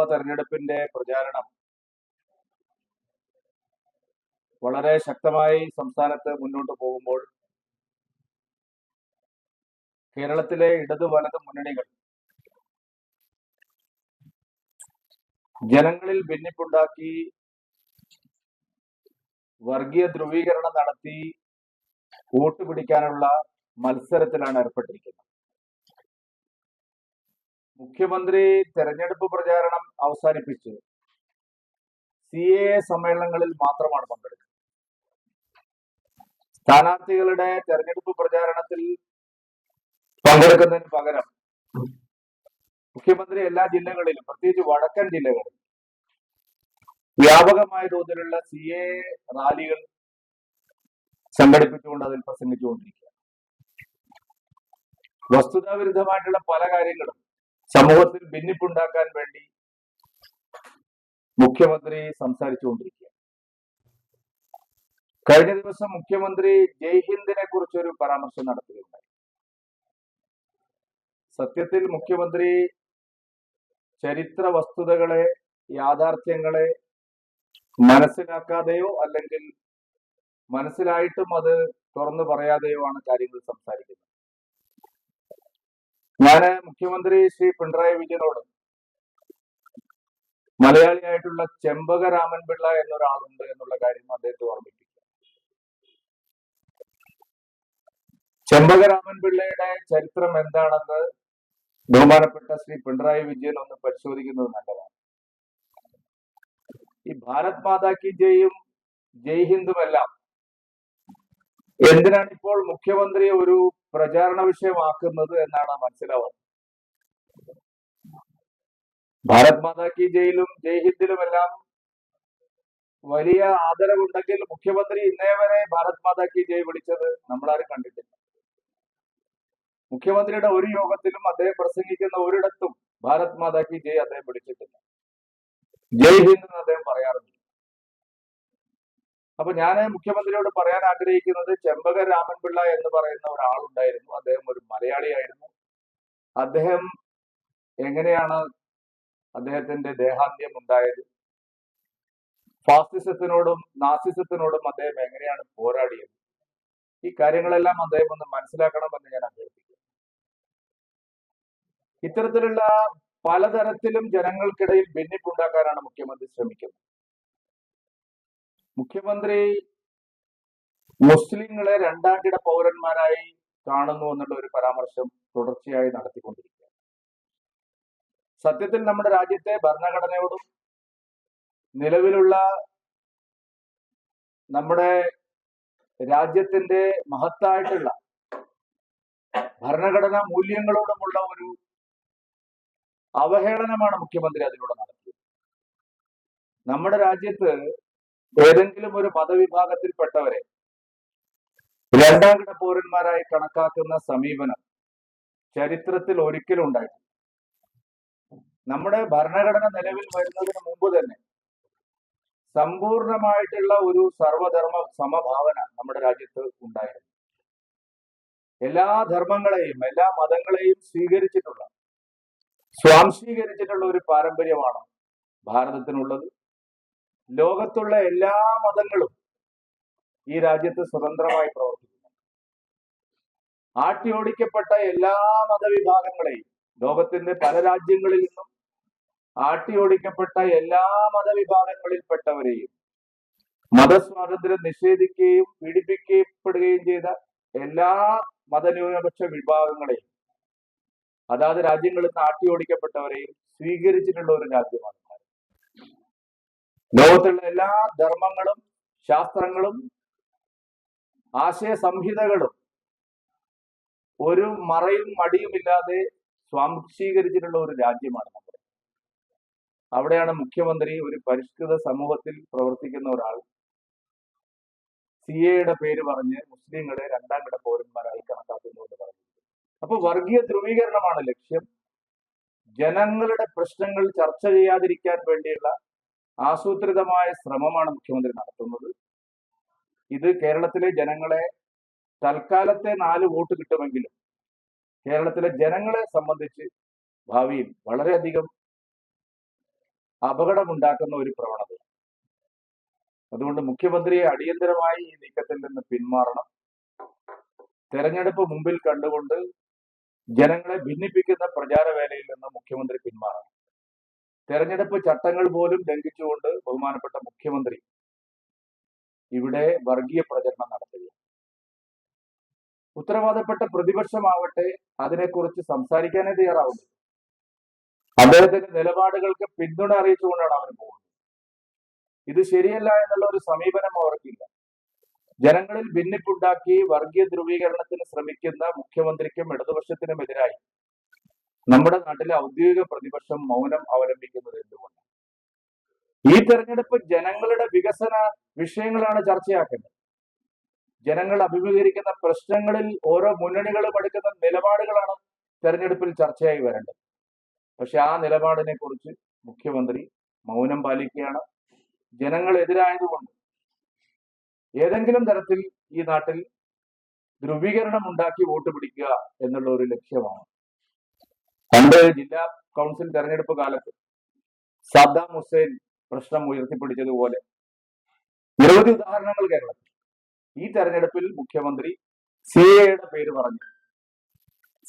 ലോക്സഭാ തെരഞ്ഞെടുപ്പിന്റെ പ്രചാരണം വളരെ ശക്തമായി സംസ്ഥാനത്ത് മുന്നോട്ട് പോകുമ്പോൾ കേരളത്തിലെ ഇടതു വലത് മുന്നണികൾ ജനങ്ങളിൽ ഭിന്നിപ്പുണ്ടാക്കി വർഗീയ ധ്രുവീകരണം നടത്തി വോട്ട് പിടിക്കാനുള്ള മത്സരത്തിലാണ് ഏർപ്പെട്ടിരിക്കുന്നത്. മുഖ്യമന്ത്രി തെരഞ്ഞെടുപ്പ് പ്രചാരണം അവസാനിപ്പിച്ച്. സി എ സമ്മേളനങ്ങളിൽ മാത്രമാണ് പങ്കെടുക്കുന്നത് സ്ഥാനാർത്ഥികളുടെ തെരഞ്ഞെടുപ്പ് പ്രചാരണത്തിൽ പങ്കെടുക്കുന്നതിന് പകരം മുഖ്യമന്ത്രി എല്ലാ ജില്ലകളിലും പ്രത്യേകിച്ച് വടക്കൻ ജില്ലകളിൽ വ്യാപകമായ തോതിലുള്ള സി എ റാലികൾ സംഘടിപ്പിച്ചുകൊണ്ട് അതിൽ പ്രസംഗിച്ചുകൊണ്ടിരിക്കുക വസ്തുതാവിരുദ്ധമായിട്ടുള്ള പല കാര്യങ്ങളും സമൂഹത്തിൽ ഭിന്നിപ്പുണ്ടാക്കാൻ വേണ്ടി മുഖ്യമന്ത്രി സംസാരിച്ചുകൊണ്ടിരിക്കുക കഴിഞ്ഞ ദിവസം മുഖ്യമന്ത്രി ജയ്ഹിന്ദിനെ കുറിച്ചൊരു പരാമർശം നടത്തുകയുണ്ടായി. സത്യത്തിൽ മുഖ്യമന്ത്രി ചരിത്ര വസ്തുതകളെ യാഥാർത്ഥ്യങ്ങളെ മനസ്സിലാക്കാതെയോ അല്ലെങ്കിൽ മനസ്സിലായിട്ടും അത് തുറന്നു പറയാതെയോ ആണ് കാര്യങ്ങൾ സംസാരിക്കുന്നത്. ഞാൻ മുഖ്യമന്ത്രി ശ്രീ പിണറായി വിജയനോട് മലയാളിയായിട്ടുള്ള ചെമ്പക രാമൻ പിള്ള എന്നൊരാളുണ്ട് എന്നുള്ള കാര്യം അദ്ദേഹത്തെ ഓർമ്മിപ്പിക്കുക ചെമ്പക രാമൻ പിള്ളയുടെ ചരിത്രം എന്താണെന്ന് ബഹുമാനപ്പെട്ട ശ്രീ പിണറായി വിജയൻ ഒന്ന് പരിശോധിക്കുന്നത് നല്ലതാണ്. ഈ ഭാരത് മാതാ കി ജയും ജയ് ഹിന്ദുമെല്ലാം എന്തിനാണ് ഇപ്പോൾ മുഖ്യമന്ത്രിയെ ഒരു പ്രചാരണ വിഷയമാക്കുന്നത് എന്നാണ് മനസ്സിലാവുന്നത്? ഭാരത് മാതാ കി ജയിലും ജയ് ഹിന്ദിലുമെല്ലാം വലിയ ആദരവുണ്ടെങ്കിൽ മുഖ്യമന്ത്രി ഇന്നേ വരെ ഭാരത് മാതാ കി ജയ് വിളിച്ചത് നമ്മളാരും കണ്ടിട്ടില്ല. മുഖ്യമന്ത്രിയുടെ ഒരു യോഗത്തിലും അദ്ദേഹം പ്രസംഗിക്കുന്ന ഒരിടത്തും ഭാരത് മാതാ കി ജയ് അദ്ദേഹം വിളിച്ചിട്ടില്ല. ജയ് ഹിന്ദ് എന്ന് അദ്ദേഹം പറയാറുണ്ട്. അപ്പൊ ഞാൻ മുഖ്യമന്ത്രിയോട് പറയാൻ ആഗ്രഹിക്കുന്നത് ചെമ്പക രാമൻപിള്ള എന്ന് പറയുന്ന ഒരാളുണ്ടായിരുന്നു. അദ്ദേഹം ഒരു മലയാളിയായിരുന്നു. അദ്ദേഹം എങ്ങനെയാണ് അദ്ദേഹത്തിന്റെ ദേഹാന്ത്യം ഉണ്ടായത്? ഫാസിസത്തിനോടും നാസിസത്തിനോടും അദ്ദേഹം എങ്ങനെയാണ് പോരാടിയത്? ഈ കാര്യങ്ങളെല്ലാം അദ്ദേഹം ഒന്ന് മനസ്സിലാക്കണമെന്ന് ഞാൻ അഭ്യർത്ഥിക്കുന്നു. ഇത്തരത്തിലുള്ള പലതരത്തിലും ജനങ്ങൾക്കിടയിൽ ഭിന്നിപ്പുണ്ടാക്കാനാണ് മുഖ്യമന്ത്രി ശ്രമിക്കുന്നത്. മുഖ്യമന്ത്രി മുസ്ലിങ്ങളെ രണ്ടാം കിട പൗരന്മാരായി കാണുന്നു എന്നുള്ള ഒരു പരാമർശം തുടർച്ചയായി നടത്തിക്കൊണ്ടിരിക്കുകയാണ്. സത്യത്തിൽ നമ്മുടെ രാജ്യത്തെ ഭരണഘടനയോടും നിലവിലുള്ള നമ്മുടെ രാജ്യത്തിന്റെ മഹത്തായിട്ടുള്ള ഭരണഘടനാ മൂല്യങ്ങളോടുമുള്ള ഒരു അവഹേളനമാണ് മുഖ്യമന്ത്രി അതിലൂടെ നടത്തിയത്. നമ്മുടെ രാജ്യത്ത് ഏതെങ്കിലും ഒരു മതവിഭാഗത്തിൽപ്പെട്ടവരെ രണ്ടാം കിട പൗരന്മാരായി കണക്കാക്കുന്ന സമീപനം ചരിത്രത്തിൽ ഒരിക്കലും ഉണ്ടായിട്ടില്ല. നമ്മുടെ ഭരണഘടന നിലവിൽ വരുന്നതിന് മുമ്പ് തന്നെ സമ്പൂർണമായിട്ടുള്ള ഒരു സർവധർമ്മ സമഭാവന നമ്മുടെ രാജ്യത്ത് ഉണ്ടായിരുന്നു. എല്ലാ ധർമ്മങ്ങളെയും എല്ലാ മതങ്ങളെയും സ്വീകരിച്ചിട്ടുള്ള സ്വാംശീകരിച്ചിട്ടുള്ള ഒരു പാരമ്പര്യമാണ് ഭാരതത്തിനുള്ളത്. ലോകത്തുള്ള എല്ലാ മതങ്ങളും ഈ രാജ്യത്ത് സ്വതന്ത്രമായി പ്രവർത്തിക്കുന്നു ആട്ടിയോടിക്കപ്പെട്ട എല്ലാ മതവിഭാഗങ്ങളെയും ലോകത്തിന്റെ പല രാജ്യങ്ങളിൽ നിന്നും ആട്ടിയോടിക്കപ്പെട്ട എല്ലാ മതവിഭാഗങ്ങളിൽപ്പെട്ടവരെയും മതസ്വാതന്ത്ര്യം നിഷേധിക്കുകയും പീഡിപ്പിക്കപ്പെടുകയും ചെയ്ത എല്ലാ മതന്യൂനപക്ഷ വിഭാഗങ്ങളെയും അതാത് രാജ്യങ്ങളിൽ നിന്ന് ആട്ടിയോടിക്കപ്പെട്ടവരെയും സ്വീകരിച്ചിട്ടുള്ള ഒരു രാജ്യമാണ്. ലോകത്തുള്ള എല്ലാ ധർമ്മങ്ങളും ശാസ്ത്രങ്ങളും ആശയ സംഹിതകളും ഒരു മറയും മടിയുമില്ലാതെ സ്വാംശീകരിച്ചിട്ടുള്ള ഒരു രാജ്യമാണ് നമ്മുടെ അവിടെയാണ് മുഖ്യമന്ത്രി ഒരു പരിഷ്കൃത സമൂഹത്തിൽ പ്രവർത്തിക്കുന്ന ഒരാൾ. സി എയുടെ പേര് പറഞ്ഞ് മുസ്ലിങ്ങളെ രണ്ടാം കിട പൗരന്മാരായി കണക്കാക്കുന്നു എന്ന് പറഞ്ഞു. അപ്പൊ വർഗീയ ധ്രുവീകരണമാണ് ലക്ഷ്യം. ജനങ്ങളുടെ പ്രശ്നങ്ങൾ ചർച്ച ചെയ്യാതിരിക്കാൻ വേണ്ടിയുള്ള ആസൂത്രിതമായ ശ്രമമാണ് മുഖ്യമന്ത്രി നടത്തുന്നത്. ഇത് കേരളത്തിലെ ജനങ്ങളെ തൽക്കാലത്തെ നാല് വോട്ട് കിട്ടുമെങ്കിലും കേരളത്തിലെ ജനങ്ങളെ സംബന്ധിച്ച് ഭാവിയിൽ വളരെയധികം അപകടമുണ്ടാക്കുന്ന ഒരു പ്രവണത. അതുകൊണ്ട് മുഖ്യമന്ത്രിയെ അടിയന്തരമായി ഈ നീക്കത്തിൽ നിന്ന് പിന്മാറണം. തെരഞ്ഞെടുപ്പ് മുമ്പിൽ കണ്ടുകൊണ്ട് ജനങ്ങളെ ഭിന്നിപ്പിക്കുന്ന പ്രചാരവേലയിൽ നിന്ന് മുഖ്യമന്ത്രി പിന്മാറണം. തെരഞ്ഞെടുപ്പ് ചട്ടങ്ങൾ പോലും ലംഘിച്ചുകൊണ്ട് ബഹുമാനപ്പെട്ട മുഖ്യമന്ത്രി ഇവിടെ വർഗീയ പ്രചരണം നടത്തുകയാണ്. ഉത്തരവാദപ്പെട്ട പ്രതിപക്ഷമാവട്ടെ അതിനെക്കുറിച്ച് സംസാരിക്കാനേ തയ്യാറാവുന്നു അദ്ദേഹത്തിന്റെ നിലപാടുകൾക്ക് പിന്തുണ അറിയിച്ചുകൊണ്ടാണ് അവർ പോകുന്നത്. ഇത് ശരിയല്ല എന്നുള്ള ഒരു സമീപനം അവർക്കില്ല. ജനങ്ങളിൽ ഭിന്നിപ്പുണ്ടാക്കി വർഗീയ ധ്രുവീകരണത്തിന് ശ്രമിക്കുന്ന മുഖ്യമന്ത്രിക്കും ഇടതുപക്ഷത്തിനുമെതിരായി നമ്മുടെ നാട്ടിലെ ഔദ്യോഗിക പ്രതിപക്ഷം മൗനം അവലംബിക്കുന്നത് എന്തുകൊണ്ട് ഈ തെരഞ്ഞെടുപ്പ് ജനങ്ങളുടെ വികസന വിഷയങ്ങളാണ് ചർച്ചയാക്കേണ്ടത്. ജനങ്ങൾ അഭിമുഖീകരിക്കുന്ന പ്രശ്നങ്ങളിൽ ഓരോ മുന്നണികളും എടുക്കുന്ന നിലപാടുകളാണ് തെരഞ്ഞെടുപ്പിൽ ചർച്ചയായി വരേണ്ടത്. പക്ഷെ ആ നിലപാടിനെ കുറിച്ച് മുഖ്യമന്ത്രി മൗനം പാലിക്കുകയാണ്. ജനങ്ങൾ എതിരായതുകൊണ്ട് ഏതെങ്കിലും തരത്തിൽ ഈ നാട്ടിൽ ധ്രുവീകരണം ഉണ്ടാക്കി വോട്ട് പിടിക്കുക എന്നുള്ള ഒരു ലക്ഷ്യമാണ് പണ്ട് ജില്ലാ കൗൺസിൽ തെരഞ്ഞെടുപ്പ് കാലത്ത് സദ്ദാം ഹുസൈൻ പ്രശ്നം ഉയർത്തിപ്പിടിച്ചതുപോലെ നിരവധി ഉദാഹരണങ്ങൾ കേരളത്തിൽ. ഈ തെരഞ്ഞെടുപ്പിൽ മുഖ്യമന്ത്രി സി എയുടെ പേര് പറഞ്ഞു.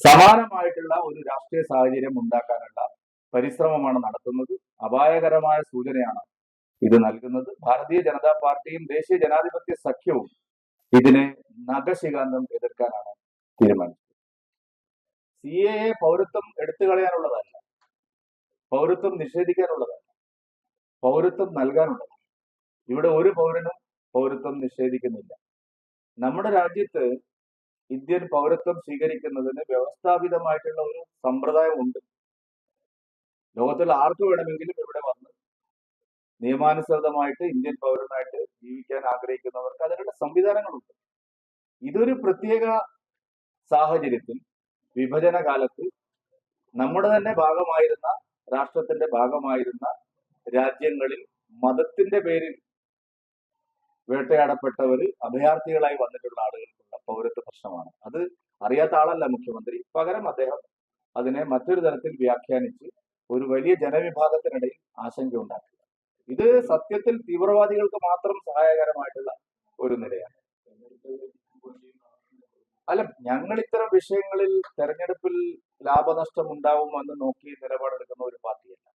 സമാനമായിട്ടുള്ള ഒരു രാഷ്ട്രീയ സാഹചര്യം ഉണ്ടാക്കാനുള്ള പരിശ്രമമാണ് നടത്തുന്നത്. അപായകരമായ സൂചനയാണ് ഇത് നൽകുന്നത്. ഭാരതീയ ജനതാ പാർട്ടിയും ദേശീയ ജനാധിപത്യ സഖ്യവും ഇതിനെ നഖശികാന്തം എതിർക്കാനാണ് തീരുമാനിച്ചത്. സി എ എ പൗരത്വം എടുത്തു കളയാനുള്ളതല്ല. പൗരത്വം നിഷേധിക്കാനുള്ളതല്ല. പൗരത്വം നൽകാനുള്ളതാണ് ഇവിടെ ഒരു പൗരനും പൗരത്വം നിഷേധിക്കുന്നില്ല. നമ്മുടെ രാജ്യത്ത് ഇന്ത്യൻ പൗരത്വം സ്വീകരിക്കുന്നതിന് വ്യവസ്ഥാപിതമായിട്ടുള്ള ഒരു സമ്പ്രദായം ഉണ്ട് ലോകത്തിൽ ആർക്ക് വേണമെങ്കിലും ഇവിടെ വന്ന് നിയമാനുസൃതമായിട്ട് ഇന്ത്യൻ പൗരനായിട്ട് ജീവിക്കാൻ ആഗ്രഹിക്കുന്നവർക്ക് അതിനുള്ള സംവിധാനങ്ങളുണ്ട്. ഇതൊരു പ്രത്യേക സാഹചര്യത്തിൽ വിഭജന കാലത്ത് നമ്മുടെ തന്നെ ഭാഗമായിരുന്ന രാഷ്ട്രത്തിന്റെ ഭാഗമായിരുന്ന രാജ്യങ്ങളിൽ മതത്തിന്റെ പേരിൽ വേട്ടയാടപ്പെട്ടവർ അഭയാർത്ഥികളായി വന്നിട്ടുള്ള ആളുകൾക്കുള്ള പൗരത്വ പ്രശ്നമാണ്. അത് അറിയാത്ത ആളല്ല മുഖ്യമന്ത്രി. പകരം അദ്ദേഹം അതിനെ മറ്റൊരു തരത്തിൽ വ്യാഖ്യാനിച്ച് ഒരു വലിയ ജനവിഭാഗത്തിനിടയിൽ ആശങ്ക ഉണ്ടാക്കുക. ഇത് സത്യത്തിൽ തീവ്രവാദികൾക്ക് മാത്രം സഹായകരമായിട്ടുള്ള ഒരു നിലയാണ്. അല്ല ഞങ്ങൾ ഇത്തരം വിഷയങ്ങളിൽ തെരഞ്ഞെടുപ്പിൽ ലാഭനഷ്ടം ഉണ്ടാവും എന്ന് നോക്കി നിലപാടെടുക്കുന്ന ഒരു പാർട്ടിയല്ല.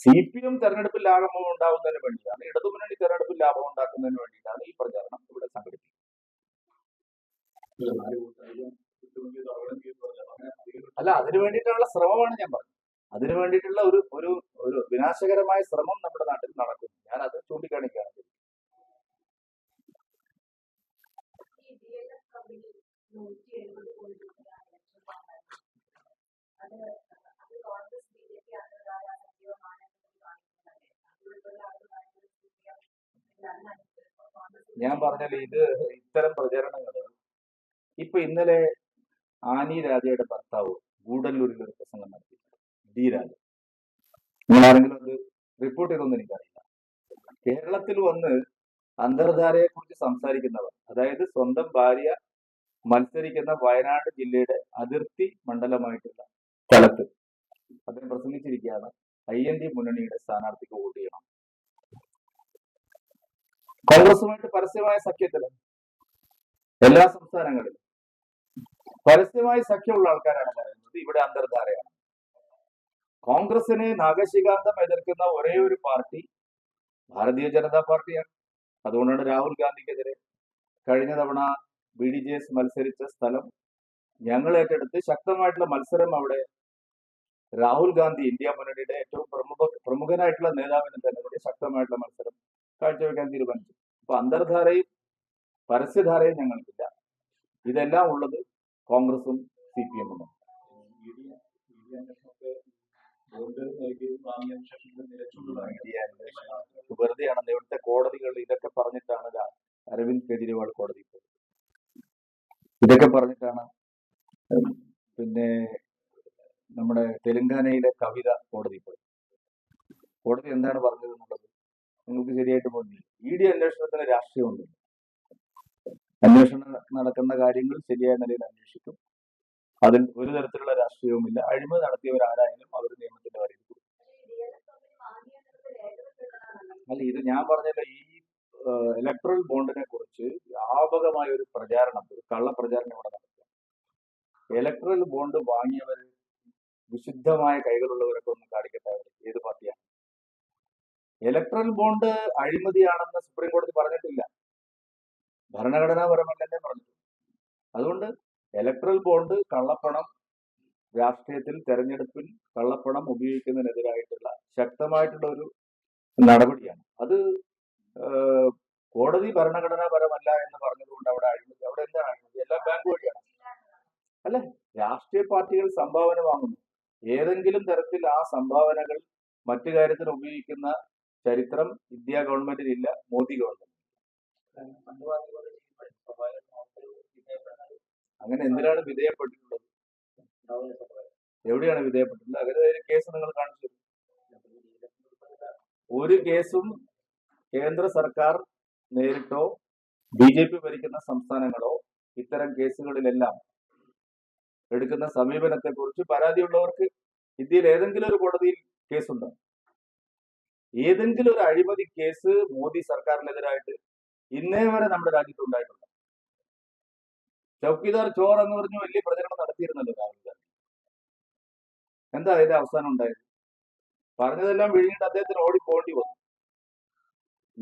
സി പി എം തെരഞ്ഞെടുപ്പിൽ ലാഭം ഉണ്ടാവുന്നതിന് വേണ്ടിയിട്ടാണ് ഇടതുമുന്നണി തെരഞ്ഞെടുപ്പിൽ ലാഭം ഉണ്ടാക്കുന്നതിന് വേണ്ടിയിട്ടാണ് ഈ പ്രചാരണം ഇവിടെ സംഘടിപ്പിക്കുന്നത്. അല്ല അതിനു വേണ്ടിയിട്ടുള്ള ശ്രമമാണ് ഞാൻ പറഞ്ഞത്. അതിനു വേണ്ടിയിട്ടുള്ള ഒരു ഒരു ഒരു വിനാശകരമായ ശ്രമം നമ്മുടെ നാട്ടിൽ നടക്കുന്നു. ഞാൻ അത് കമ്പനി ഞാൻ പറഞ്ഞാൽ ഇത് ഇത്തരം പ്രചരണങ്ങൾ ഇപ്പൊ ഇന്നലെ ആനി രാജയുടെ ഭർത്താവ് ഗൂഡല്ലൂരിൽ ഒരു പ്രസംഗം നടത്തി. ഡി രാജ നിങ്ങൾ ആരെങ്കിലും അത് റിപ്പോർട്ട് ചെയ്തൊന്നും എനിക്കറിയില്ല. കേരളത്തിൽ വന്ന് അന്തർധാരയെ കുറിച്ച് സംസാരിക്കുന്നവർ അതായത് സ്വന്തം ഭാര്യ മത്സരിക്കുന്ന വയനാട് ജില്ലയുടെ അതിർത്തി മണ്ഡലമായിട്ടുള്ള സ്ഥലത്ത് അദ്ദേഹം പ്രസംഗിച്ചിരിക്കുകയാണ്. ഐ എൻ ഡി മുന്നണിയുടെ സ്ഥാനാർത്ഥിക്ക് വോട്ട് ചെയ്യണം. കോൺഗ്രസുമായിട്ട് പരസ്യമായ സഖ്യത്തിൽ എല്ലാ സംസ്ഥാനങ്ങളിലും പരസ്യമായി സഖ്യമുള്ള ആൾക്കാരാണ് പറയുന്നത്. ഇവിടെ അന്തർധാരയാണ്. കോൺഗ്രസിനെ നാഗശികാന്തം എതിർക്കുന്ന ഒരേ ഒരു പാർട്ടി ഭാരതീയ ജനതാ പാർട്ടിയാണ്. അതുകൊണ്ടാണ് രാഹുൽ ഗാന്ധിക്കെതിരെ കഴിഞ്ഞ തവണ ബി ഡി ജെ എസ് മത്സരിച്ച സ്ഥലം ഞങ്ങൾ ഏറ്റെടുത്ത് ശക്തമായിട്ടുള്ള മത്സരം അവിടെ രാഹുൽ ഗാന്ധി ഇന്ത്യ മുന്നണിയുടെ ഏറ്റവും പ്രമുഖ പ്രമുഖനായിട്ടുള്ള നേതാവിന് തന്നെ കൂടി ശക്തമായിട്ടുള്ള മത്സരം കാഴ്ചവെക്കാൻ തീരുമാനിച്ചു അപ്പൊ അന്തർധാരയും പരസ്യധാരയും ഞങ്ങൾക്കില്ല ഇതെല്ലാം ഉള്ളത് കോൺഗ്രസും സി പി എമ്മും വെറുതെയാണ് ഇവിടുത്തെ കോടതികൾ ഇതൊക്കെ പറഞ്ഞിട്ടാണ് അരവിന്ദ് കെജ്രിവാൾ കോടതി പോയത് ഇതൊക്കെ പറഞ്ഞിട്ടാണ് പിന്നെ നമ്മുടെ തെലങ്കാനയിലെ കവിത കോടതി പോയി കോടതി എന്താണ് പറഞ്ഞത് എന്നുള്ളത് നിങ്ങൾക്ക് ശരിയായിട്ട് പോകുന്നില്ല ഇ ഡി അന്വേഷണത്തിന് രാഷ്ട്രീയമുണ്ട്. അന്വേഷണം നടക്കുന്ന കാര്യങ്ങൾ ശരിയായ നിലയിൽ അന്വേഷിക്കും. അതിൽ ഒരു തരത്തിലുള്ള രാഷ്ട്രീയവുമില്ല. അഴിമതി നടത്തിയവരാരായാലും അവർ നിയമത്തിന്റെ വരയിൽ അല്ല ഇത് ഞാൻ പറഞ്ഞല്ലോ ഈ ഇലക്ട്രൽ ബോണ്ടിനെ കുറിച്ച്. വ്യാപകമായ ഒരു പ്രചാരണം ഒരു കള്ള പ്രചാരണം ഇവിടെ നടക്കുക. ഇലക്ട്രൽ ബോണ്ട് വാങ്ങിയവർ വിശുദ്ധമായ കൈകളുള്ളവരൊക്കെ ഒന്ന് കാണിക്കട്ടെ അവർ ഏത് പാർട്ടിയാണ്? ഇലക്ട്രൽ ബോണ്ട് അഴിമതിയാണെന്ന് സുപ്രീം കോടതി പറഞ്ഞിട്ടില്ല. ഭരണഘടനാപരമല്ലെന്നേ പറഞ്ഞിട്ടുള്ളൂ. അതുകൊണ്ട് ഇലക്ട്രൽ ബോണ്ട് കള്ളപ്പണം രാഷ്ട്രീയത്തിൽ തെരഞ്ഞെടുപ്പിൽ കള്ളപ്പണം ഉപയോഗിക്കുന്നതിനെതിരായിട്ടുള്ള ശക്തമായിട്ടുള്ള ഒരു നടപടിയാണ്. അത് കോടതി ഭരണഘടനാപരമല്ല എന്ന് പറഞ്ഞതുകൊണ്ട് അവിടെ അഴിമതി. അവിടെ എന്താണ് അഴിമതി? എല്ലാം ബാങ്ക് വഴിയാണ്. അല്ലെ? രാഷ്ട്രീയ പാർട്ടികൾ സംഭാവന വാങ്ങുന്നു. ഏതെങ്കിലും തരത്തിൽ ആ സംഭാവനകൾ മറ്റു കാര്യത്തിന് ഉപയോഗിക്കുന്ന ചരിത്രം ഇന്ത്യ ഗവൺമെന്റിനില്ല മോദി ഗവൺമെന്റ് അങ്ങനെ എന്തിനാണ് വിധേയപ്പെട്ടിട്ടുള്ളത്? എവിടെയാണ് വിധേയപ്പെട്ടിട്ടുള്ളത്? അങ്ങനെ കേസ് നിങ്ങൾ കാണിച്ചു. ഒരു കേസും കേന്ദ്ര സർക്കാർ നേരിട്ടോ ബി ജെ പി ഭരിക്കുന്ന സംസ്ഥാനങ്ങളോ ഇത്തരം കേസുകളിലെല്ലാം എടുക്കുന്ന സമീപനത്തെ കുറിച്ച് പരാതിയുള്ളവർക്ക് ഇന്ത്യയിൽ ഏതെങ്കിലും ഒരു കോടതിയിൽ കേസുണ്ടോ. ഏതെങ്കിലും ഒരു അഴിമതി കേസ് മോദി സർക്കാരിനെതിരായിട്ട് ഇന്നേ വരെ നമ്മുടെ രാജ്യത്ത് ഉണ്ടായിട്ടുണ്ട്. ചൗക്കിദാർ ചോർ എന്ന് പറഞ്ഞു വലിയ പ്രചരണം നടത്തിയിരുന്നല്ലോ രാഹുൽ ഗാന്ധി. എന്താ അതിന്റെ അവസാനം ഉണ്ടായത്? പറഞ്ഞതെല്ലാം വിഴുങ്ങിയിട്ട് അദ്ദേഹത്തിന് ഓടിപ്പോണ്ടി വന്നു.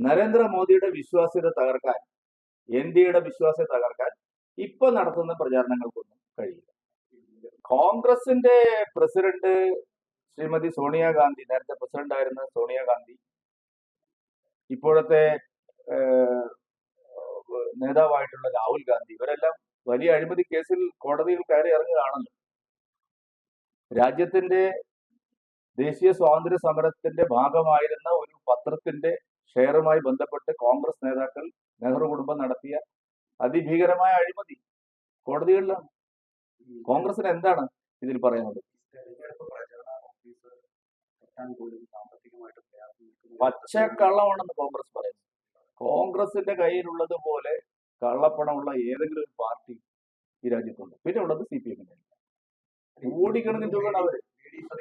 നരേന്ദ്രമോദിയുടെ വിശ്വാസ്യത തകർക്കാൻ എൻ ഡി എയുടെ വിശ്വാസ്യത തകർക്കാൻ ഇപ്പൊ നടത്തുന്ന പ്രചാരണങ്ങൾക്കൊന്നും കഴിയില്ല. കോൺഗ്രസിന്റെ പ്രസിഡന്റ് ശ്രീമതി സോണിയാഗാന്ധി നേരത്തെ പ്രസിഡന്റ് ആയിരുന്ന സോണിയാഗാന്ധി ഇപ്പോഴത്തെ നേതാവായിട്ടുള്ള രാഹുൽ ഗാന്ധി ഇവരെല്ലാം വലിയ അഴിമതി കേസിൽ കോടതിയിൽ കയറി ഇറങ്ങുകയാണല്ലോ. രാജ്യത്തിന്റെ ദേശീയ സ്വാതന്ത്ര്യ സമരത്തിന്റെ ഭാഗമായിരുന്ന ഒരു പത്രത്തിന്റെ ഷെയറുമായി ബന്ധപ്പെട്ട് കോൺഗ്രസ് നേതാക്കൾ നെഹ്റു കുടുംബം നടത്തിയ അതിഭീകരമായ അഴിമതി കോടതികളിലാണ് കോൺഗ്രസിന് എന്താണ് ഇതിൽ പറയുന്നത്? പച്ചക്കള്ളമാണെന്ന് കോൺഗ്രസ് പറയുന്നത് കോൺഗ്രസിന്റെ കയ്യിലുള്ളത് പോലെ കള്ളപ്പണമുള്ള ഏതെങ്കിലും ഒരു പാർട്ടി ഈ രാജ്യത്തുണ്ട്. പിന്നെ ഉള്ളത് സി പി എമ്മിന്റെ കോടിക്കണക്കിന് രൂപയാണ് അവർ.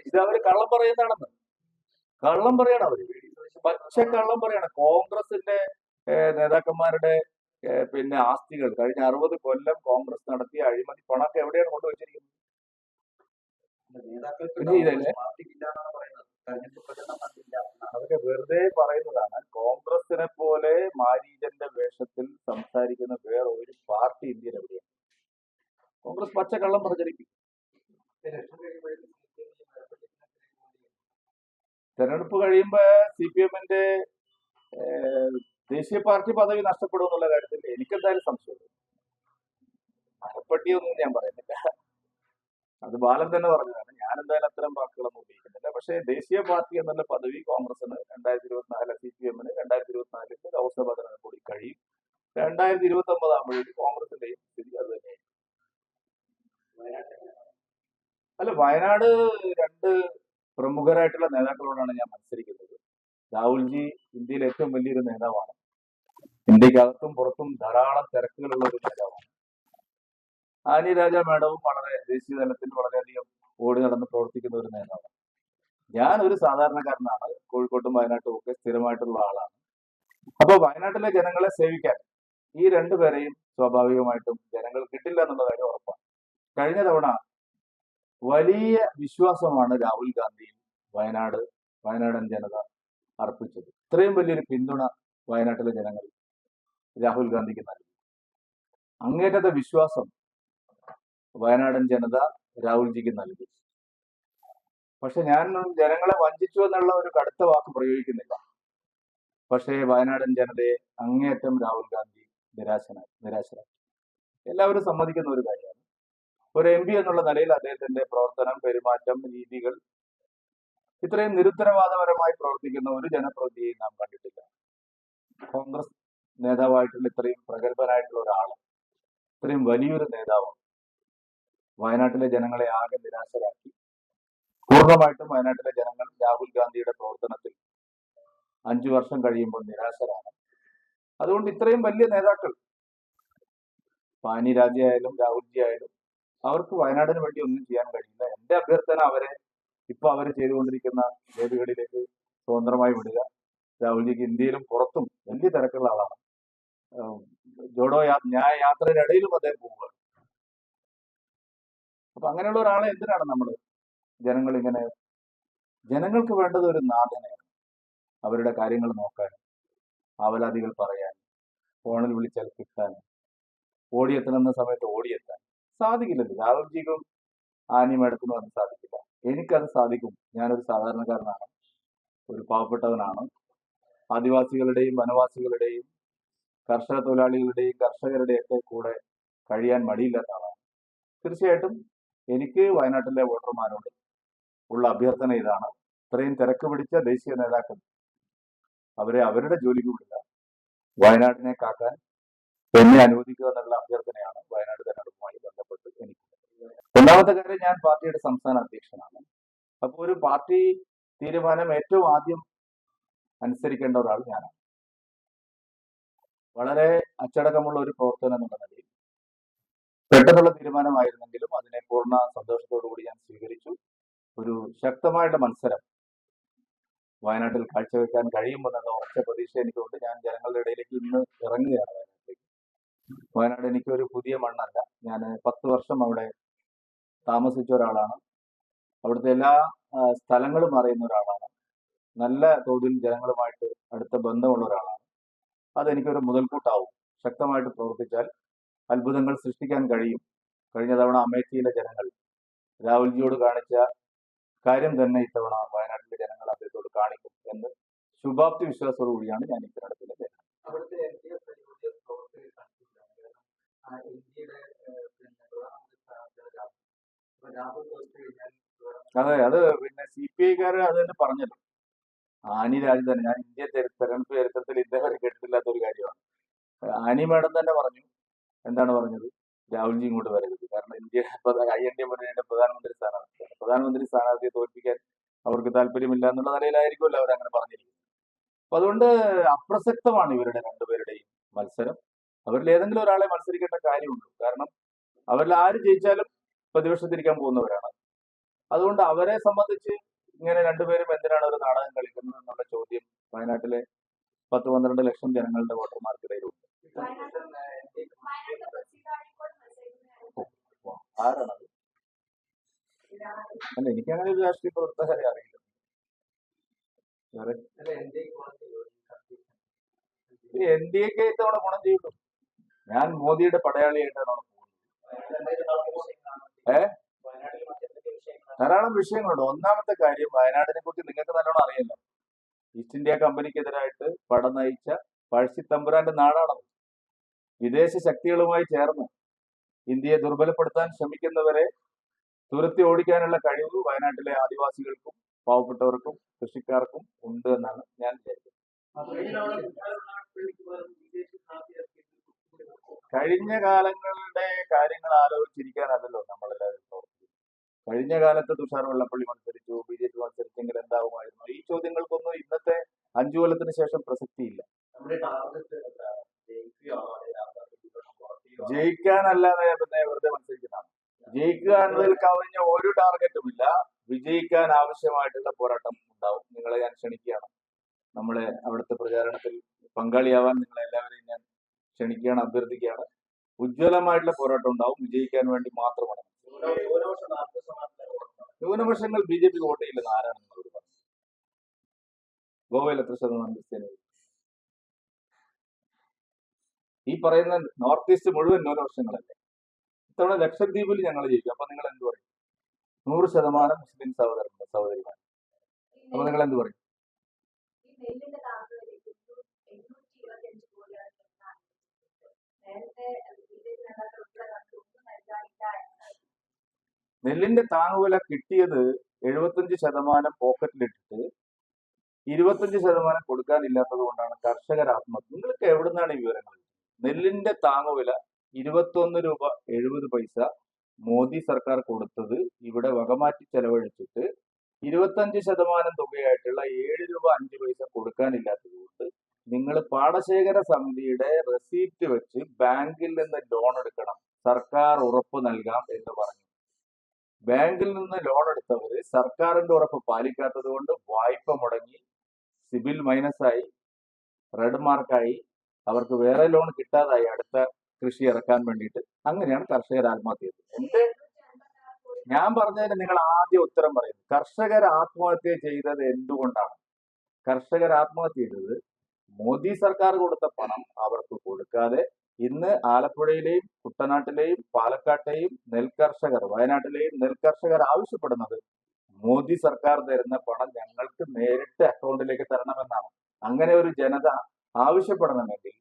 ഇത് അവർ കള്ളം പറയുന്നതാണെന്ന്. കള്ളം പറയാണ് അവർ. പച്ച കള്ളം പറയാണ്. കോൺഗ്രസിന്റെ നേതാക്കന്മാരുടെ പിന്നെ ആസ്തികൾ കഴിഞ്ഞ അറുപത് കൊല്ലം കോൺഗ്രസ് നടത്തിയ അഴിമതി പണമൊക്കെ എവിടെയാണ് കൊണ്ടുവച്ചിരിക്കുന്നത്? അതൊക്കെ വെറുതെ പറയുന്നതാണ്. കോൺഗ്രസിനെ പോലെ മാരീജന്റെ വേഷത്തിൽ സംസാരിക്കുന്ന വേറെ ഒരു പാർട്ടി ഇന്ത്യയിൽ എവിടെയാണ്? കോൺഗ്രസ് പച്ച കള്ളം പ്രചരിക്കും തെരഞ്ഞെടുപ്പ് കഴിയുമ്പോ സി പി എമ്മിന്റെ ദേശീയ പാർട്ടി പദവി നഷ്ടപ്പെടും എന്നുള്ള കാര്യത്തിൽ എനിക്കെന്തായാലും സംശയമില്ല അരപ്പട്ടിയൊന്നും ഞാൻ പറയുന്നില്ല. അത് ബാലൻ തന്നെ പറഞ്ഞതാണ്. ഞാൻ എന്തായാലും അത്തരം വാക്കുകളൊന്നും ഉപയോഗിക്കുന്നില്ല. പക്ഷെ ദേശീയ പാർട്ടി എന്നുള്ള പദവി കോൺഗ്രസിന് രണ്ടായിരത്തി ഇരുപത്തിനാല് സി പി എമ്മിന് രണ്ടായിരത്തി ഇരുപത്തിനാലിൽ ലോക്സഭാ തെരഞ്ഞെടുപ്പ് കൂടി കഴിയും. രണ്ടായിരത്തി ഇരുപത്തി ഒമ്പത് ആകുമ്പോഴേക്കും കോൺഗ്രസിന്റെയും സ്ഥിതി അത് തന്നെയായിരിക്കും. അല്ല വയനാട് രണ്ട് പ്രമുഖരായിട്ടുള്ള നേതാക്കളോടാണ് ഞാൻ മത്സരിക്കുന്നത്. രാഹുൽജി ഇന്ത്യയിലെ ഏറ്റവും വലിയൊരു നേതാവാണ്. ഇന്ത്യക്കകത്തും പുറത്തും ധാരാളം തിരക്കുകളുള്ള ഒരു നേതാവാണ്. ആനി രാജ മാഡവും വളരെ ദേശീയ തലത്തിൽ വളരെയധികം ഓടി നടന്ന് പ്രവർത്തിക്കുന്ന ഒരു നേതാവാണ്. ഞാൻ ഒരു സാധാരണക്കാരനാണ്. കോഴിക്കോട്ടും വയനാട്ടും ഒക്കെ സ്ഥിരമായിട്ടുള്ള ആളാണ്. അപ്പോൾ വയനാട്ടിലെ ജനങ്ങളെ സേവിക്കാൻ ഈ രണ്ടുപേരെയും സ്വാഭാവികമായിട്ടും ജനങ്ങൾ കിട്ടില്ല എന്നുള്ള കാര്യം ഉറപ്പാണ്. കഴിഞ്ഞ തവണ വലിയ വിശ്വാസമാണ് രാഹുൽ ഗാന്ധി വയനാട് വയനാടൻ ജനത അർപ്പിച്ചത്. ഇത്രയും വലിയൊരു പിന്തുണ വയനാട്ടിലെ ജനങ്ങൾ രാഹുൽ ഗാന്ധിക്ക് നൽകി. അങ്ങേറ്റത്തെ വിശ്വാസം വയനാടൻ ജനത രാഹുൽജിക്ക് നൽകി. പക്ഷെ ഞാൻ ജനങ്ങളെ വഞ്ചിച്ചു എന്നുള്ള ഒരു കടുത്ത വാക്ക് പ്രയോഗിക്കുന്നില്ല. പക്ഷേ വയനാടൻ ജനതയെ അങ്ങേയറ്റം രാഹുൽ ഗാന്ധി നിരാശനായി നിരാശരായി എല്ലാവരും സമ്മതിക്കുന്ന ഒരു കാര്യമാണ്. ഒരു എം പി എന്നുള്ള നിലയിൽ അദ്ദേഹത്തിന്റെ പ്രവർത്തനം പെരുമാറ്റം രീതികൾ ഇത്രയും നിരുത്തരവാദപരമായി പ്രവർത്തിക്കുന്ന ഒരു ജനപ്രതിനിധിയെ നാം കണ്ടിട്ടില്ല. കോൺഗ്രസ് നേതാവായിട്ടുള്ള ഇത്രയും പ്രഗത്ഭനായിട്ടുള്ള ഒരാൾ ഇത്രയും വലിയൊരു നേതാവ് വയനാട്ടിലെ ജനങ്ങളെ ആകെ നിരാശരാക്കി. പൂർണമായിട്ടും വയനാട്ടിലെ ജനങ്ങൾ രാഹുൽ ഗാന്ധിയുടെ പ്രവർത്തനത്തിൽ അഞ്ചു വർഷം കഴിയുമ്പോൾ നിരാശരാണ്. അതുകൊണ്ട് ഇത്രയും വലിയ നേതാക്കൾ പാനി രാജയായാലും രാഹുൽജി ആയാലും അവർക്ക് വയനാടിന് വേണ്ടി ഒന്നും ചെയ്യാൻ കഴിയില്ല. എന്റെ അഭ്യർത്ഥന അവരെ ഇപ്പൊ അവർ ചെയ്തുകൊണ്ടിരിക്കുന്ന വേദികളിലേക്ക് സ്വതന്ത്രമായി വിടുക. രാഹുൽജിക്ക് ഇന്ത്യയിലും പുറത്തും വലിയ തിരക്കുള്ള ആളാണ്. ജോഡോ ന്യായ യാത്രയുടെ ഇടയിലും അദ്ദേഹം പോവുകയാണ്. അപ്പൊ അങ്ങനെയുള്ള ഒരാളെ എന്തിനാണ് നമ്മൾ ജനങ്ങൾ ഇങ്ങനെ ജനങ്ങൾക്ക് വേണ്ടത് ഒരു നാഥനെയാണ് അവരുടെ കാര്യങ്ങൾ നോക്കാൻ ആവലാതികൾ പറയാൻ ഫോണിൽ വിളിച്ചാൽ കിട്ടാൻ ഓടിയെത്തണമെന്ന സമയത്ത് ഓടിയെത്താൻ സാധിക്കില്ലല്ലോ രാഹുൽജിക്കും ആനി മേഡത്തിനും അത് സാധിക്കില്ല. എനിക്കത് സാധിക്കും. ഞാനൊരു സാധാരണക്കാരനാണ്. ഒരു പാവപ്പെട്ടവനാണ്. ആദിവാസികളുടെയും വനവാസികളുടെയും കർഷക തൊഴിലാളികളുടെയും കർഷകരുടെയും ഒക്കെ കൂടെ കഴിയാൻ മടിയില്ലാത്ത ആളാണ് തീർച്ചയായിട്ടും എനിക്ക് വയനാട്ടിലെ വോട്ടർമാരോട് ഉള്ള അഭ്യർത്ഥന ഇതാണ്. ഇത്രയും തിരക്ക് പിടിച്ച ദേശീയ നേതാക്കൾ അവരെ അവരുടെ ജോലിക്ക് വിടുക വയനാടിനെ കാക്കാൻ എന്നെ അനുവദിക്കുക എന്നുള്ള അഭ്യർത്ഥനയാണ് വയനാട് തെരഞ്ഞെടുപ്പുമായി ബന്ധപ്പെട്ട് എനിക്ക് രണ്ടാമത്തെ കാര്യം ഞാൻ പാർട്ടിയുടെ സംസ്ഥാന അധ്യക്ഷനാണ്. അപ്പോൾ ഒരു പാർട്ടി തീരുമാനം ഏറ്റവും ആദ്യം അനുസരിക്കേണ്ട ഒരാൾ ഞാനാണ്. വളരെ അച്ചടക്കമുള്ള ഒരു പ്രവർത്തനം എന്നുള്ള നിലയിൽ പെട്ടെന്നുള്ള തീരുമാനമായിരുന്നെങ്കിലും അതിനെ പൂർണ സന്തോഷത്തോടുകൂടി ഞാൻ സ്വീകരിച്ചു. ഒരു ശക്തമായിട്ട് മത്സരം വയനാട്ടിൽ കാഴ്ചവെക്കാൻ കഴിയുമെന്നുള്ള ഉറച്ച പ്രതീക്ഷ എനിക്കുണ്ട്. ഞാൻ ജനങ്ങളുടെ ഇടയിലേക്ക് ഇന്ന് ഇറങ്ങുകയാണ് വയനാട് എനിക്കൊരു പുതിയ മണ്ണല്ല. ഞാൻ പത്ത് വർഷം അവിടെ താമസിച്ച ഒരാളാണ്. അവിടുത്തെ എല്ലാ സ്ഥലങ്ങളും അറിയുന്ന ഒരാളാണ്. നല്ല തോതിൽ ജനങ്ങളുമായിട്ട് അടുത്ത ബന്ധമുള്ള ഒരാളാണ്. അതെനിക്കൊരു മുതൽക്കൂട്ടാവും. ശക്തമായിട്ട് പ്രവർത്തിച്ചാൽ അത്ഭുതങ്ങൾ സൃഷ്ടിക്കാൻ കഴിയും. കഴിഞ്ഞ തവണ അമേഠിയിലെ ജനങ്ങൾ രാഹുൽജിയോട് കാണിച്ച കാര്യം തന്നെ ഇത്തവണ വയനാട്ടിലെ ജനങ്ങൾ അദ്ദേഹത്തോട് കാണിക്കും എന്ന് ശുഭാപ്തി വിശ്വാസത്തോടു കൂടിയാണ് ഞാൻ ഈ തെരഞ്ഞെടുപ്പിൽ അതെ അത് പിന്നെ സി പി ഐക്കാർ അത് തന്നെ പറഞ്ഞല്ലോ. ആനി രാജു തന്നെ ഞാൻ ഇന്ത്യ തെര- തെരഞ്ഞെടുപ്പ് ചരിത്രത്തിൽ ഇദ്ദേഹം കേട്ടിട്ടില്ലാത്ത ഒരു കാര്യമാണ്. ആനി മാഡം തന്നെ പറഞ്ഞു എന്താണ് പറഞ്ഞത്? രാഹുൽജി ഇങ്ങോട്ട് വരരുത്. കാരണം ഇന്ത്യ ഐ എൻ ഡി മുന്നണിയുടെ പ്രധാനമന്ത്രി സ്ഥാനാർത്ഥിയാണ്. പ്രധാനമന്ത്രി സ്ഥാനാർത്ഥിയെ തോൽപ്പിക്കാൻ അവർക്ക് താല്പര്യമില്ല എന്നുള്ള നിലയിലായിരിക്കുമല്ലോ അവർ അങ്ങനെ പറഞ്ഞിരിക്കുന്നത്. അപ്പൊ അതുകൊണ്ട് അപ്രസക്തമാണ് ഇവരുടെ രണ്ടുപേരുടെയും മത്സരം. അവരിൽ ഏതെങ്കിലും ഒരാളെ മത്സരിക്കേണ്ട കാര്യമുണ്ട്. കാരണം അവരിൽ ആര് ജയിച്ചാലും പ്രതിപക്ഷത്തിരിക്കാൻ പോകുന്നവരാണ്. അതുകൊണ്ട് അവരെ സംബന്ധിച്ച് ഇങ്ങനെ രണ്ടുപേരും എന്തിനാണ് ഒരു നാടകം കളിക്കുന്നത് എന്നുള്ള ചോദ്യം വയനാട്ടിലെ പത്ത് പന്ത്രണ്ട് ലക്ഷം ജനങ്ങളുടെ വോട്ടർമാർക്കിടയിലുണ്ട്. ആരാണത്? അല്ല എനിക്കങ്ങനെ ഒരു രാഷ്ട്രീയ പ്രവർത്തകരെ അറിയില്ല. ഡി എൻ ഡി എക്ക് ഇത്തവണ ഗുണം ചെയ്യുള്ളൂ ഞാൻ മോദിയുടെ പടയാളിയായിട്ടാണ് ഏ? ധാരാളം വിഷയങ്ങളുണ്ട്. ഒന്നാമത്തെ കാര്യം വയനാടിനെ കുറിച്ച് നിങ്ങൾക്ക് നല്ലോണം അറിയാലോ. ഈസ്റ്റ് ഇന്ത്യ കമ്പനിക്കെതിരായിട്ട് പട നയിച്ച പഴശ്ശി തമ്പുരാന്റെ നാടാണത്. വിദേശ ശക്തികളുമായി ചേർന്ന് ഇന്ത്യയെ ദുർബലപ്പെടുത്താൻ ശ്രമിക്കുന്നവരെ തുരത്തി ഓടിക്കാനുള്ള കഴിവ് വയനാട്ടിലെ ആദിവാസികൾക്കും പാവപ്പെട്ടവർക്കും കൃഷിക്കാർക്കും ഉണ്ട് എന്നാണ് ഞാൻ വിചാരിക്കുന്നത്. കഴിഞ്ഞ കാലങ്ങളുടെ കാര്യങ്ങൾ ആലോചിച്ചിരിക്കാനല്ലോ നമ്മളെല്ലാവരും കഴിഞ്ഞ കാലത്ത് തുഷാർ വെള്ളപ്പള്ളി മത്സരിച്ചു ബി ജെ പി മത്സരിച്ചെങ്കിൽ എന്താകുമായിരുന്നു? ഈ ചോദ്യങ്ങൾക്കൊന്നും ഇന്നത്തെ അഞ്ചു കൊല്ലത്തിന് ശേഷം പ്രസക്തിയില്ല? ജയിക്കാനല്ലാതെ പിന്നെ വെറുതെ മത്സരിക്കുന്നതാണ്. ജയിക്കുക എന്നതിൽ കവിഞ്ഞ ഒരു ടാർഗറ്റും ഇല്ല. വിജയിക്കാൻ ആവശ്യമായിട്ടുള്ള പോരാട്ടം ഉണ്ടാവും. നിങ്ങളെ ഞാൻ ക്ഷണിക്കുകയാണ്. നമ്മളെ അവിടുത്തെ പ്രചാരണത്തിൽ പങ്കാളിയാവാൻ നിങ്ങളെ എല്ലാവരെയും ഞാൻ ക്ഷണിക്കുകയാണ് അഭ്യർത്ഥിക്കുകയാണ്. ഉജ്ജ്വലമായിട്ടുള്ള പോരാട്ടം ഉണ്ടാവും. വിജയിക്കാൻ വേണ്ടി മാത്രമാണ്. ന്യൂനപക്ഷങ്ങൾ ബി ജെ പി വോട്ട് ചെയ്യില്ലെന്ന് ആരാണ് ഗോവയിൽ എത്ര ശതമാനം ക്രിസ്ത്യാനികൾ ഈ പറയുന്ന നോർത്ത് ഈസ്റ്റ് മുഴുവൻ ന്യൂനപക്ഷങ്ങളല്ലേ? ഇത്തവണ ലക്ഷദ്വീപിൽ ഞങ്ങൾ ജയിക്കും. അപ്പൊ നിങ്ങൾ എന്ത് പറയും? നൂറ് ശതമാനം മുസ്ലിം സഹോദരൻ സഹോദരിമാർ. അപ്പൊ നിങ്ങൾ എന്ത് പറയും ഈ നെല്ലിന്റെ താങ്ങുവിലേക്ക് എണ്ണൂറ്റി ഇരുപത്തിയഞ്ച് കോടിയാണ് കേന്ദ്രം അനുവദിച്ചിട്ടുള്ളത്. നേരത്തെ ബി ജെ പി നേതാക്കൾ ഉൾപ്പെടെ കണ്ടു ഒന്നും നൽകാനില്ല എന്നാണ് നെല്ലിന്റെ താങ്ങുവില കിട്ടിയത് എഴുപത്തഞ്ച് ശതമാനം പോക്കറ്റിലിട്ടിട്ട് ഇരുപത്തഞ്ച് ശതമാനം കൊടുക്കാനില്ലാത്തത് കൊണ്ടാണ് കർഷകർ ആത്മഹത്യ. നിങ്ങൾക്ക് എവിടുന്നാണ് ഈ വിവരങ്ങൾ? നെല്ലിന്റെ താങ്ങുവില ഇരുപത്തൊന്ന് രൂപ എഴുപത് പൈസ മോദി സർക്കാർ കൊടുത്തത് ഇവിടെ വകമാറ്റി ചെലവഴിച്ചിട്ട് ഇരുപത്തഞ്ച് ശതമാനം തുകയായിട്ടുള്ള ഏഴ് രൂപ അഞ്ച് പൈസ കൊടുക്കാനില്ലാത്തത് കൊണ്ട് നിങ്ങൾ പാടശേഖര സമിതിയുടെ റെസീപ്റ്റ് വെച്ച് ബാങ്കിൽ നിന്ന് ലോൺ എടുക്കണം. സർക്കാർ ഉറപ്പ് നൽകാം എന്ന് പറഞ്ഞു. ബാങ്കിൽ നിന്ന് ലോൺ എടുത്തവര് സർക്കാരിന്റെ ഉറപ്പ് പാലിക്കാത്തത് കൊണ്ട് വായ്പ മുടങ്ങി സിബിൽ മൈനസായി റെഡ് മാർക്കായി അവർക്ക് വേറെ ലോൺ കിട്ടാതായി അടുത്ത കൃഷി ഇറക്കാൻ വേണ്ടിയിട്ട്. അങ്ങനെയാണ് കർഷകർ ആത്മഹത്യ ചെയ്തത് എന്റെ ഞാൻ പറഞ്ഞതിന് നിങ്ങൾ ആദ്യം ഉത്തരം പറയുന്നു. കർഷകർ ആത്മഹത്യ ചെയ്തത് എന്തുകൊണ്ടാണ്? കർഷകർ ആത്മഹത്യ ചെയ്തത് മോദി സർക്കാർ കൊടുത്ത പണം അവർക്ക് കൊടുക്കാതെ ഇന്ന് ആലപ്പുഴയിലെയും കുട്ടനാട്ടിലെയും പാലക്കാട്ടെയും നെൽകർഷകർ വയനാട്ടിലെയും നെൽകർഷകർ ആവശ്യപ്പെടുന്നത് മോദി സർക്കാർ തരുന്ന പണം ഞങ്ങൾക്ക് നേരിട്ട് അക്കൗണ്ടിലേക്ക് തരണമെന്നാണ്. അങ്ങനെ ഒരു ജനത ആവശ്യപ്പെടണമെങ്കിൽ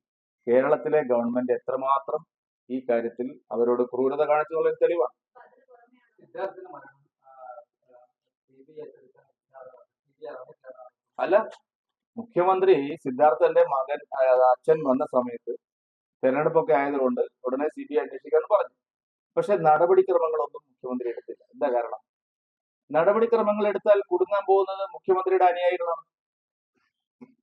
കേരളത്തിലെ ഗവൺമെന്റ് എത്രമാത്രം ഈ കാര്യത്തിൽ അവരോട് ക്രൂരത കാണിച്ചുള്ള തെളിവാണ്. ഏറ്റെടുക്കാൻ സി അല്ല മുഖ്യമന്ത്രി സിദ്ധാർത്ഥന്റെ മകൻ അച്ഛൻ വന്ന സമയത്ത് തെരഞ്ഞെടുപ്പൊക്കെ ആയതുകൊണ്ട് ഉടനെ സി ബി ഐ അന്വേഷിക്കാൻ പറഞ്ഞു. പക്ഷെ നടപടിക്രമങ്ങളൊന്നും മുഖ്യമന്ത്രി എടുത്തില്ല. എന്താ കാരണം? നടപടിക്രമങ്ങൾ എടുത്താൽ കുടുങ്ങാൻ പോകുന്നത് മുഖ്യമന്ത്രിയുടെ അനുയായികളാണ്.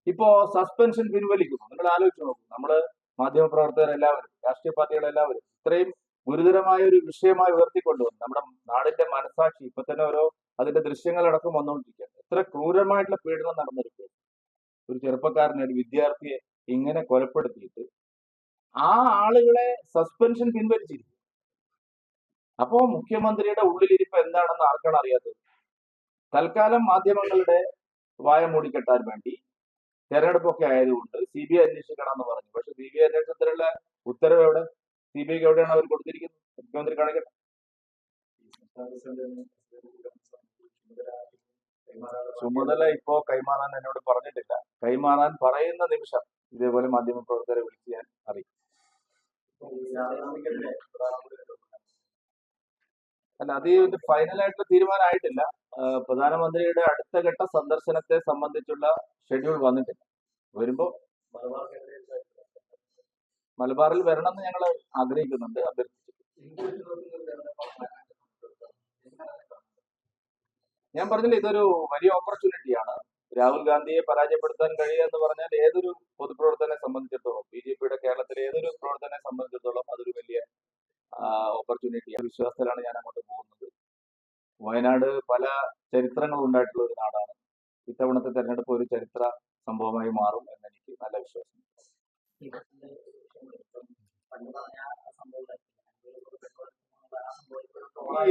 ഇപ്പോ സസ്പെൻഷൻ പിൻവലിക്കുന്നു. നിങ്ങൾ ആലോചിച്ചു നോക്കും. നമ്മൾ മാധ്യമപ്രവർത്തകർ എല്ലാവരും രാഷ്ട്രീയ പാർട്ടികൾ എല്ലാവരും ഇത്രയും ഗുരുതരമായ ഒരു വിഷയമായി ഉയർത്തിക്കൊണ്ടുവന്നു. നമ്മുടെ നാടിന്റെ മനസാക്ഷി ഇപ്പൊ തന്നെ ഓരോ അതിന്റെ ദൃശ്യങ്ങളടക്കം വന്നുകൊണ്ടിരിക്കുകയാണ്. എത്ര ക്രൂരമായിട്ടുള്ള പീഡനം നടന്നിരിക്കുക ഒരു ചെറുപ്പക്കാരനെ ഒരു വിദ്യാർത്ഥിയെ ഇങ്ങനെ കൊലപ്പെടുത്തിയിട്ട് ആ ആളുകളെ സസ്പെൻഷൻ പിൻവലിച്ചിരിക്കും. അപ്പോ മുഖ്യമന്ത്രിയുടെ ഉള്ളിലിരിപ്പ് എന്താണെന്ന് ആർക്കാണ് അറിയാത്തത്? തൽക്കാലം മാധ്യമങ്ങളുടെ വായ മൂടിക്കെട്ടാൻ വേണ്ടി തെരഞ്ഞെടുപ്പൊക്കെ ആയതുകൊണ്ട് സി ബി ഐ അന്വേഷിക്കണം എന്ന് പറഞ്ഞു. പക്ഷെ സി ബി ഐ അന്വേഷണത്തിലുള്ള ഉത്തരവ് എവിടെ? സി ബി ഐക്ക് എവിടെയാണ് അവർ കൊടുത്തിരിക്കുന്നത്? മുഖ്യമന്ത്രി കാണിക്കട്ടെ. ചുമതല ഇപ്പോ കൈമാറാൻ എന്നോട് പറഞ്ഞിട്ടില്ല. കൈമാറാൻ പറയുന്ന നിമിഷം ഇതേപോലെ മാധ്യമപ്രവർത്തകരെ വിളിച്ച് ഞാൻ അറിയിക്കും. അല്ല അത് ഒരു ഫൈനൽ തീരുമാനമായിട്ടില്ല. പ്രധാനമന്ത്രിയുടെ അടുത്ത ഘട്ട സന്ദർശനത്തെ സംബന്ധിച്ചുള്ള ഷെഡ്യൂൾ വന്നിട്ടില്ല. വരുമ്പോ മലബാറിൽ വരണം എന്ന് ഞങ്ങൾ ആഗ്രഹിക്കുന്നുണ്ട് അഭ്യർത്ഥിച്ചു ഞാൻ പറഞ്ഞില്ല ഇതൊരു വലിയ ഓപ്പർച്യൂണിറ്റിയാണ് രാഹുൽ ഗാന്ധിയെ പരാജയപ്പെടുത്താൻ കഴിയുക എന്ന് പറഞ്ഞാൽ ഏതൊരു പൊതുപ്രവർത്തനെ സംബന്ധിച്ചിടത്തോളം ബി ജെ പിയുടെ കേരളത്തിലെ ഏതൊരു പ്രവർത്തനെ സംബന്ധിച്ചിടത്തോളം അതൊരു വലിയ ഓപ്പർച്യൂണിറ്റിയാണ് വിശ്വാസത്തിലാണ് ഞാൻ അങ്ങോട്ട് പോകുന്നത്. വയനാട് പല ചരിത്രങ്ങൾ ഉണ്ടായിട്ടുള്ള ഒരു നാടാണ്. ഇത്തവണത്തെ തെരഞ്ഞെടുപ്പ് ഒരു ചരിത്ര സംഭവമായി മാറും എന്ന് എനിക്ക് നല്ല വിശ്വാസം.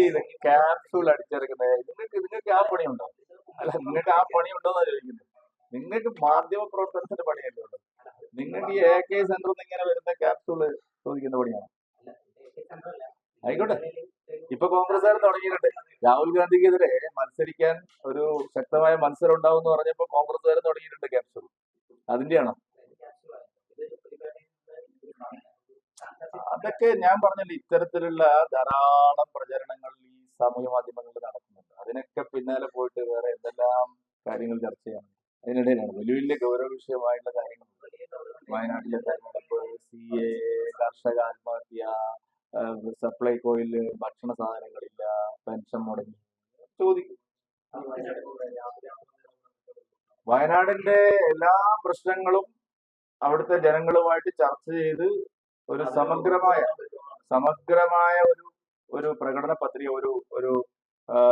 ഈ ക്യാപ്സൂൾ അടിച്ചിറക്കുന്ന നിങ്ങൾക്ക് നിങ്ങൾക്ക് ആ പണിയുണ്ടോ? അല്ല നിങ്ങൾക്ക് ആ പണിയുണ്ടോ എന്നാ ചോദിക്കുന്നത്. നിങ്ങൾക്ക് മാധ്യമ പ്രവർത്തനത്തിന്റെ പണിയല്ലേ ഉള്ളൂ. നിങ്ങൾക്ക് ഈ എ കെ സെന്ററിൽ നിന്ന് ഇങ്ങനെ വരുന്ന ക്യാപ്സൂൾ ചോദിക്കുന്ന പണിയാണ്? ആയിക്കോട്ടെ. ഇപ്പൊ കോൺഗ്രസ്സുകാർ തുടങ്ങിയിട്ടുണ്ട്. രാഹുൽ ഗാന്ധിക്കെതിരെ മത്സരിക്കാൻ ഒരു ശക്തമായ മത്സരം ഉണ്ടാവും എന്ന് പറഞ്ഞപ്പോ കോൺഗ്രസ്സുകാർ തുടങ്ങിയിട്ടുണ്ട് ക്യാപ്സൂൾ അതിന്റെയാണോ? അതൊക്കെ ഞാൻ പറഞ്ഞില്ല ഇത്തരത്തിലുള്ള ധാരാളം പ്രചരണങ്ങൾ ഈ സാമൂഹ്യ മാധ്യമങ്ങളിൽ നടക്കുന്നുണ്ട്. അതിനൊക്കെ പിന്നാലെ പോയിട്ട് വേറെ എന്തെല്ലാം കാര്യങ്ങൾ ചർച്ച ചെയ്യണം. അതിനിടയിലാണ് വലിയ വലിയ ഗൗരവ വിഷയമായിട്ടുള്ള കാര്യങ്ങൾ. വയനാട്ടിലെ തെരഞ്ഞെടുപ്പ് സി എ കർഷക ആത്മഹത്യ സപ്ലൈകോയിൽ ഭക്ഷണ സാധനങ്ങളില്ല പെൻഷൻ മുടങ്ങി ചോദിക്കും. വയനാടിന്റെ എല്ലാ പ്രശ്നങ്ങളും അവിടുത്തെ ജനങ്ങളുമായിട്ട് ചർച്ച ചെയ്ത് ഒരു സമഗ്രമായ സമഗ്രമായ ഒരു ഒരു പ്രകടന പത്രിക ഒരു ഒരു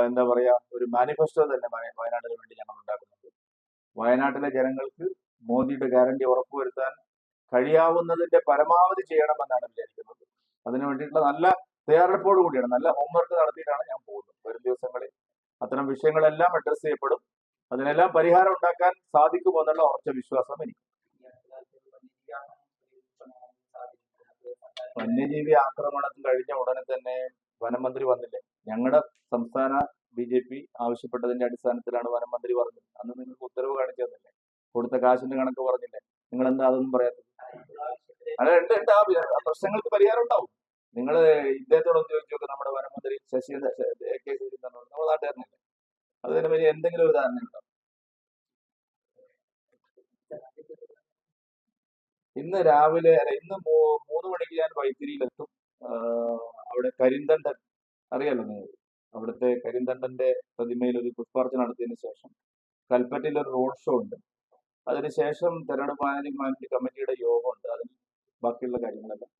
എന്താ പറയാ ഒരു മാനിഫെസ്റ്റോ തന്നെ വയ- വയനാടിന് വേണ്ടി ഞങ്ങൾ ഉണ്ടാക്കുന്നുണ്ട്. വയനാട്ടിലെ ജനങ്ങൾക്ക് മോദിയുടെ ഗ്യാരണ്ടി ഉറപ്പുവരുത്താൻ കഴിയാവുന്നതിന്റെ പരമാവധി ചെയ്യണമെന്നാണ് വിചാരിക്കുന്നത്. അതിനു വേണ്ടിയിട്ടുള്ള നല്ല തയ്യാറെടുപ്പോട് കൂടിയാണ് നല്ല ഹോംവർക്ക് നടത്തിയിട്ടാണ് ഞാൻ പോകുന്നത്. വരും ദിവസങ്ങളിൽ അത്തരം വിഷയങ്ങളെല്ലാം അഡ്രസ്സ് ചെയ്യപ്പെടും. അതിനെല്ലാം പരിഹാരം ഉണ്ടാക്കാൻ സാധിക്കുമെന്നുള്ള ഉറച്ച വിശ്വാസം എനിക്ക്. വന്യജീവി ആക്രമണം കഴിഞ്ഞ ഉടനെ തന്നെ വനമന്ത്രി വന്നില്ലേ? ഞങ്ങളുടെ സംസ്ഥാന ബി ജെ പി ആവശ്യപ്പെട്ടതിന്റെ അടിസ്ഥാനത്തിലാണ് വനമന്ത്രി പറഞ്ഞത് അന്ന് നിങ്ങൾക്ക് ഉത്തരവ് കാണിച്ചു തന്നില്ലേ? കൊടുത്ത കാശിന്റെ കണക്ക് പറഞ്ഞില്ലേ? നിങ്ങൾ എന്താ അതൊന്നും പറയാത്തത്? അല്ല ആ പ്രശ്നങ്ങൾക്ക് പരിഹാരം ഉണ്ടാവും. നിങ്ങൾ ഇദ്ദേഹത്തോടൊന്ന് ചോദിച്ചു നമ്മുടെ വനമന്ത്രി ശശി കെ ശശീന്ദ്രനോട്. നമ്മൾ നാട്ടുകാരനല്ലേ? തന്നെ വലിയ എന്തെങ്കിലും ഒരു ധാരണ ഇന്ന് രാവിലെ അല്ല ഇന്ന് മൂന്ന് മണിക്ക് ഞാൻ വൈത്തിരിയിലെത്തും. അവിടെ കരിന്തണ്ടൻ അറിയാലോ നിങ്ങൾ? അവിടുത്തെ കരിന്തണ്ടന്റെ പ്രതിമയിൽ ഒരു പുഷ്പാർച്ചന നടത്തിയതിനു ശേഷം കൽപ്പറ്റയിൽ ഒരു റോഡ് ഷോ ഉണ്ട്. അതിനുശേഷം തെരഞ്ഞെടുപ്പ് മാനേജ്മെന്റ് കമ്മിറ്റിയുടെ യോഗമുണ്ട്. അതിന് ബാക്കിയുള്ള കാര്യങ്ങളെല്ലാം